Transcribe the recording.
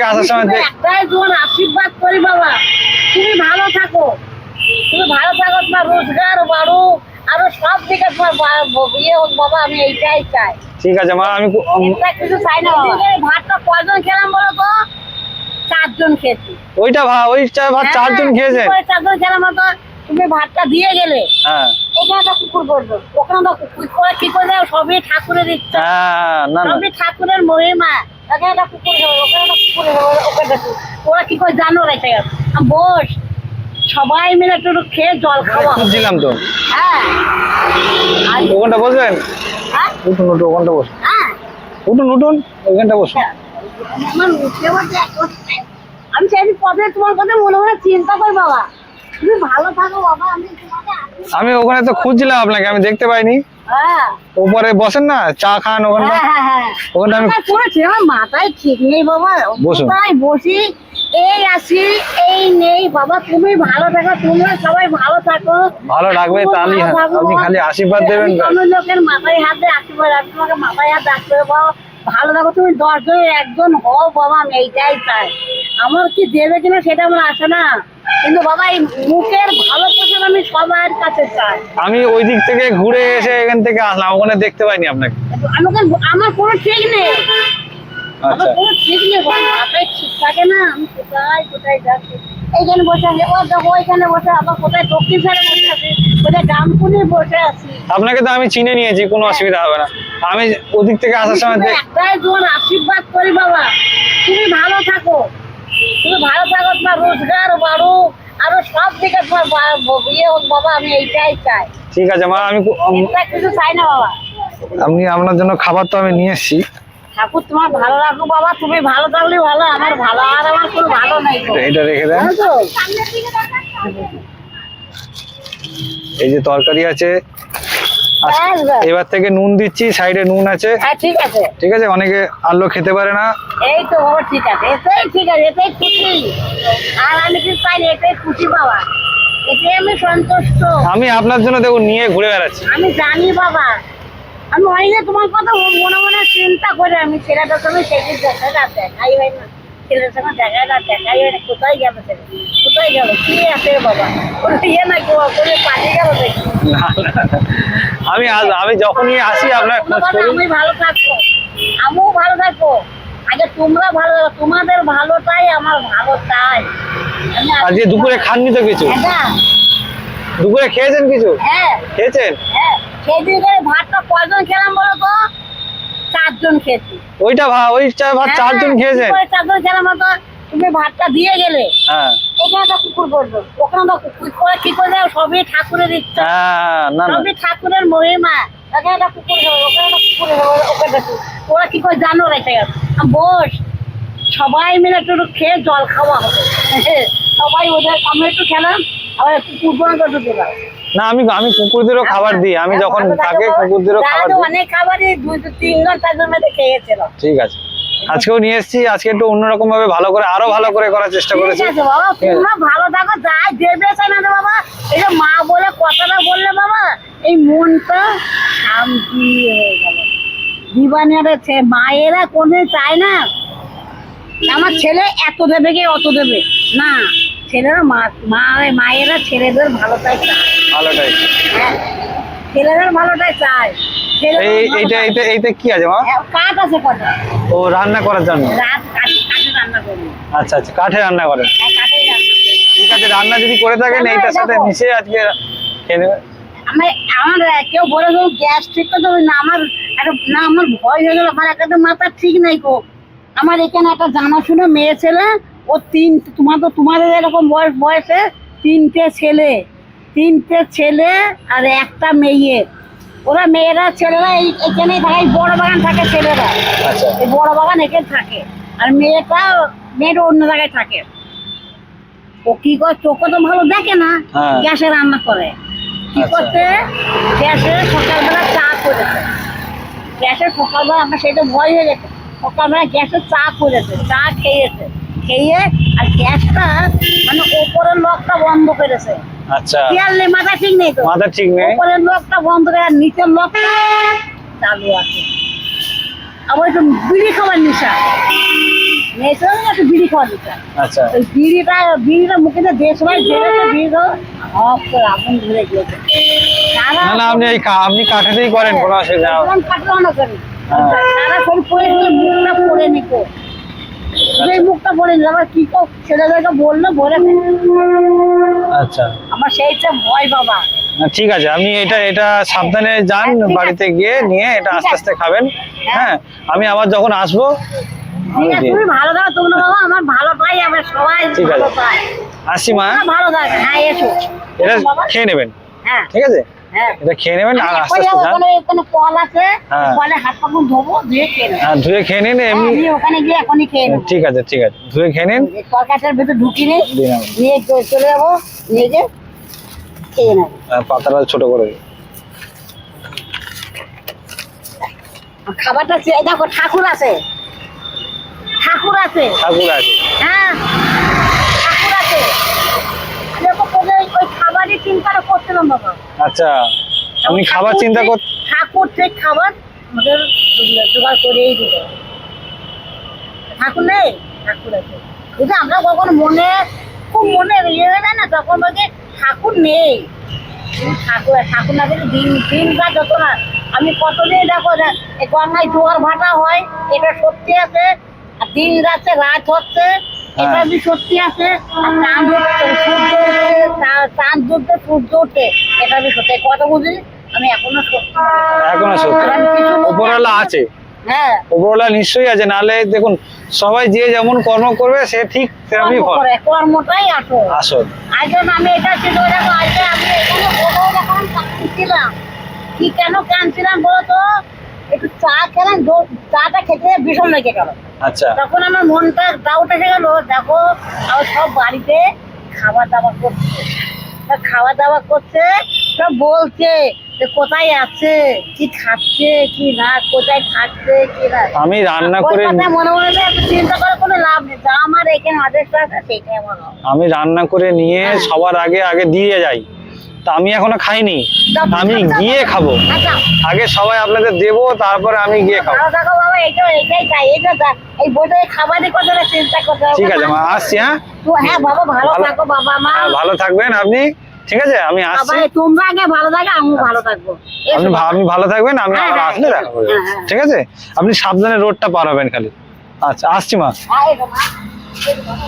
থেকে আসার সময় তুমি একটাই তোমার আশীর্বাদ করি বাবা। তুমি ভালো থাকো। তুমি ভালো থাকো তোমার রোজগার বাড়ো আরও সব দিকে তোমার ইয়ে হোক বাবা আমি এইটাই চাই। ঠিক আছে মা আমি কিছু চাই না বাবা। ভাতটা কয়জন খেলাম বলো তো? চারজন খেয়েছি। ওইটা ভা ওই ভাত চারজন হ্যাঁ, খেয়েছেন কি করে চারজন খেলাম তো। তুমি ভাতটা দিয়ে গেলে। হ্যাঁ। ওখানে কুকুর করব ওখানে তো কুকুর করে কি করে সবই ঠাকুরের ইচ্ছা। হ্যাঁ না না। সবই ঠাকুরের মহিমা। একটা কুকুর ওখানে একটা কুকুর ওরা কি করে জানো রেখে গেছে বস সবাই মিলে একটু খেয়ে জল খাওয়া। খুঁজছিলাম তো। হ্যাঁ। ওখানটা বসবেন? হ্যাঁ? উঠুন উঠুন ওখানটা বসুন। হ্যাঁ। উঠুন উঠুন ওইখানটা বসুন। আমার আমি সেই পথে তোমার কথা মনে মনে চিন্তা করি বাবা। তুমি ভালো থাকো বাবা আমি তোমাকে আমি ওখানে তো খুঁজছিলাম আপনাকে আমি দেখতে পাইনি। হ্যাঁ উপরে বসেন না চা খান ওখানটা হ্যাঁ হ্যাঁ হ্যাঁ। আমি মাথায় ঠিক নেই বাবা। বসুন। বসি? এই আসি এই নেই। বাবা তুমি ভালো থাকো তোমরা সবাই ভালো থাকো। ভালো রাখবে হয়। থাকো। আপনি খালি আশীর্বাদ দেবেন। কোনো লোকের মাথায় হাত দিয়ে আশীর্বাদ আমি তোমাকে মাথায় হাত রাখতে বাবা। ভালো থাকো তুমি দশজনের একজন হও বাবা আমি এইটাই চাই। আমার কি দেবে কিনা সেটা আমার আসে না। কিন্তু বাবা এই মুখের ভালো কথা আমি সবার কাছে চাই। আমি ওই দিক থেকে ঘুরে এসে এখান থেকে আসলাম ওখানে দেখতে পাইনি আপনাকে। আমাকে আমার কোনো ঠিক নেই। আচ্ছা। কোনো ঠিক নেই। মাথায় ঠিক থাকে না। আমি কোথায় কোথায় যাচ্ছি? এইখানে বসে আছে। ও দেখো ওইখানে বসে আবার কোথায় দক্ষিণ সাইডে বসে আছে। কোথায় ডামপুনে বসে আছি। আপনাকে তো আমি চিনে নিয়েছি কোনো অসুবিধা হবে না। আমি ওদিক থেকে আসার সময় একটাই আশীর্বাদ করি বাবা। তুমি ভালো থাকো। তুমি ভালো থাকো তোমার রোজগার বাড়ো আরও সব দিকে তোমার ইয়ে হোক বাবা আমি এইটাই চাই ঠিক আছে মা আমি কিছু চাই না বাবা আপনি আপনার জন্য খাবার তো আমি নিয়ে এসেছি ঠাকুর তোমার ভালো রাখো বাবা তুমি ভালো থাকলে ভালো আমার ভালো আর আমার কোনো ভালো নেই। এটা রেখে দেন এই যে তরকারি আছে। এবার থেকে নুন দিচ্ছি সাইডে নুন আছে। হ্যাঁ ঠিক আছে। ঠিক আছে? অনেকে আলু খেতে পারে না। এই তো বাবা ঠিক আছে। এটাই ঠিক আছে এটাই খুশি। আর আমি কি চাই এটাই খুশি বাবা। এটাই আমি সন্তুষ্ট। আমি আপনার জন্য দেখুন নিয়ে ঘুরে বেড়াচ্ছি। আমি জানি বাবা। আমি অনেকে তোমার কথা মনে মনে চিন্তা করে আমি ছেলেটার সঙ্গে সেদিন দেখা না দেখাই হয় না। ছেলের সঙ্গে দেখা না দেখাই হয় না কোথায় গেল ছেলে? কোথায় গেল? কি আছে বাবা? কোনো ইয়ে না কেউ গেল। আমি আমি যখনই আসি আপনার খোঁজ করি আমি ভালো থাকব। আমিও ভালো থাকব। আগে তোমরা ভালো থাকো তোমাদের ভালোটাই আমার ভালো চাই আজকে দুপুরে খাননি তো কিছু? হ্যাঁ দুপুরে খেয়েছেন কিছু? হ্যাঁ। খেয়েছেন? হ্যাঁ ভাতটা কয়জন খেলাম বলো তো। চারজন খেয়েছি। ওইটা ভা ওই চা- ভাত চারজন হ্যাঁ, কি করে চারজন খেলাম তো তুমি ভাতটা দিয়ে গেলে। হ্যাঁ। ওখানে তো কুকুর ওখানে তো কুকুর করে কি করে সবই ঠাকুরের ইচ্ছা। হ্যাঁ না না। সবই ঠাকুরের মহিমা। এখানে একটা কুকুর হবে ওখানে একটা কুকুর হবে ওকে দেখো ওরা কি করে জানো? রেখে গেছে। বস সবাই মিলে একটু খেয়ে জল খাওয়া হবে। সবাই ওদের আমি একটু খেলাম আবার কুকুর পর্যন্ত একটু দিলাম না আমি আমি কুকুরদেরও খাবার দিই। আমি যখন থাকে কুকুরদেরও খাবার দিই। অনেক খাবারই দুই তিনজন চারজন মধ্যে খেয়েছিল। ঠিক আছে। আজকেও নিয়ে এসেছি। আজকে একটু অন্যরকম ভাবে ভালো করে আরও ভালো করে করার চেষ্টা করেছি। ভালো থাকো যাই দেবে না বাবা। এই যে মা বলে কথাটা বললে বাবা এই মনটা শান্তি হয়ে গেল। জীবনের মায়েরা কোনো চায় না। আমার ছেলে এত দেবে কি অত দেবে? না ছেলেরা মা মায়েরা ছেলেদের ভালোটাই চায় ভালোটাই ছেলেদের ভালোটাই চায় এই এইটা এইটা এইটা কি আছে মা? হ্যাঁ, কাঠ আছে কটা? ও রান্না করার জন্য? আচ্ছা আচ্ছা কাঠে রান্না করেন। হ্যাঁ ঠিক আছে রান্না যদি করে থাকেন এইটার সাথে মিশে আজকে খেয়ে নেবেন আমার আমার কেউ বলে দেবো গ্যাস ঠিক করতে হবে না আমার একটা না আমার ভয় হয়ে গেল। আমার একটা মাথা ঠিক নাই গো। আমার এখানে একটা জানাশোনা মেয়ে ছেলে ও তিন তোমার তো তোমাদের এরকম বয়স বয়সে তিনটে ছেলে। তিনটে ছেলে আর একটা মেয়ে। ওরা মেয়েরা ছেলেরা এই এখানেই থাকে বড় বাগান থাকে ছেলেরা। আচ্ছা। এই বড় বাগান এখানে থাকে। আর মেয়েটা মেয়েটা অন্য জায়গায় থাকে। ও কি করে চোখে তো ভালো দেখে না হ্যাঁ। গ্যাসে রান্না করে। কি আচ্ছা। করতে গ্যাসে সকালবেলা চা করেছে। গ্যাসে সকালবেলা আমার সেটা ভয় হয়ে গেছে। সকালবেলা গ্যাসে চা করেছে চা খেয়েছে। খেয়ে আর গ্যাসটা মানে ওপরের লকটা বন্ধ করেছে। আচ্ছা। খেয়াল মাথা ঠিক নেই তো? মাথা ঠিক নেই। ওপরের লকটা বন্ধ করে আর নিচের লকটা চালু আছে। আবার একটু বিড়ি খাবার নিশা। একটু বিড়ি আচ্ছা। ওই বিড়িটা বিড়িটা মুখে করে আগুন ধরে গিয়েছে। না না আপনি এই আপনি কাঠাতেই করেন কোনো অসুবিধা নেই। একদম কাটলো না করি। সারা শরীর পড়ে গেলে মুখটা নিকো মুখটা পড়ে আবার কি ছেলেদেরকে বলল বলে আচ্ছা। আমার সেইটা ভয় বাবা। ঠিক আছে আপনি এটা এটা সাবধানে যান হ্যাঁ। বাড়িতে গিয়ে নিয়ে এটা আস্তে আস্তে খাবেন। হ্যাঁ। আমি আবার যখন আসব ঠিক আছে তুমি ভালো থাকো তোমরা বাবা আমার ভালো পাই আমার সবাই ঠিক আছে। ভালো আসি মা। ভালো থাকো হ্যাঁ এসো। এটা খেয়ে নেবেন। হ্যাঁ। ঠিক আছে? হ্যাঁ এটা খেয়ে নেবেন আর আস্তে আস্তে কল আছে হ্যাঁ। কলে হাত পা মুখ ধোবো ধুয়ে খেয়ে আর ধুয়ে খেয়ে নিন হ্যাঁ, এমনি আমি ওখানে গিয়ে এখনই খেয়ে ঠিক আছে ঠিক আছে ধুয়ে খেয়ে নিন। তরকারিটার ভেতর ঢুকি নেই দিন নিয়ে চলে যাব নিয়ে গিয়ে খেয়ে নেব। পাতাটা ছোট করে খাবারটা দেখো ঠাকুর আছে। ঠাকুর আছে। ঠাকুর আছে। হ্যাঁ ঠাকুর আছে দেখো তোদের ওই খাবারই চিন্তাটা করছিলাম বাবা। আচ্ছা আপনি খাবার চিন্তা কর ঠাকুর ঠিক খাবার আমাদের জোগাড়- জোগাড় করেই দিল ঠাকুর নেই? ঠাকুর আছে। আমরা কখন মনে খুব মনে ইয়ে হয়ে যায় না তখন ঠাকুর নেই। ঠাকুর ঠাকুর না দিন দিন কাজ হতো না আমি কতদিন দেখো গঙ্গায় জোয়ার ভাটা হয় এটা সত্যি আছে আর দিন যাচ্ছে রাত হচ্ছে এটা হ্যাঁ। সত্যি আছে আর চাঁদ সূর্য উঠে এটা বি সত্যি কত বুঝলি আমি এখনও সত্যি। এখনও সত্যি। আমি উপরওয়ালা আছে। হ্যাঁ। উপরওয়ালা নিশ্চয়ই আছে নাহলে দেখুন সবাই যে যেমন কর্ম করবে সে ঠিক ফল। কর্মটাই আসল। আজকে আমি এটা ছিল দেখো আজকে আমি এখানে বসে যখন কাঁদছিলাম। কি কেন কাঁদছিলাম বলো তো? একটু চা খেলাম দো- চাটা খেতে ভীষণ লেগে গেল। আচ্ছা। তখন আমার মনটা ডাউট এসে গেল দেখো আমার সব বাড়িতে খাবার দাওয়া করছে। খাওয়া দাওয়া করছে সব বলছে যে কোথায় আছে? কি খাচ্ছে কি না কোথায় থাকছে কি না? আমি রান্না করে মনে মনে চিন্তা করে কোনো লাভ নেই। যা আমার এখানে আদেশ আছে সেটাই আমি রান্না করে নিয়ে হ্যাঁ। সবার আগে আগে দিয়ে যাই। তা আমি এখনও খাইনি। আমি গিয়ে খাব। আচ্ছা আগে সবাই আপনাদের দেবো তারপরে আমি গিয়ে খাব। ঠিক আছে মা আসছি হ্যাঁ? বাবা ভালো থাকবেন আপনি। ঠিক আছে আমি আসছি। তোমরা আগে ভালো থাকো আমি ভালো থাকব। আপনি আপনি ভালো থাকবেন আমি হ্যাঁ, হ্যাঁ, আসলে দেখা হ্যাঁ। ঠিক আছে? আপনি সাবধানে রোডটা পার হবেন খালি। আচ্ছা আসছি মা। এসো বাবা।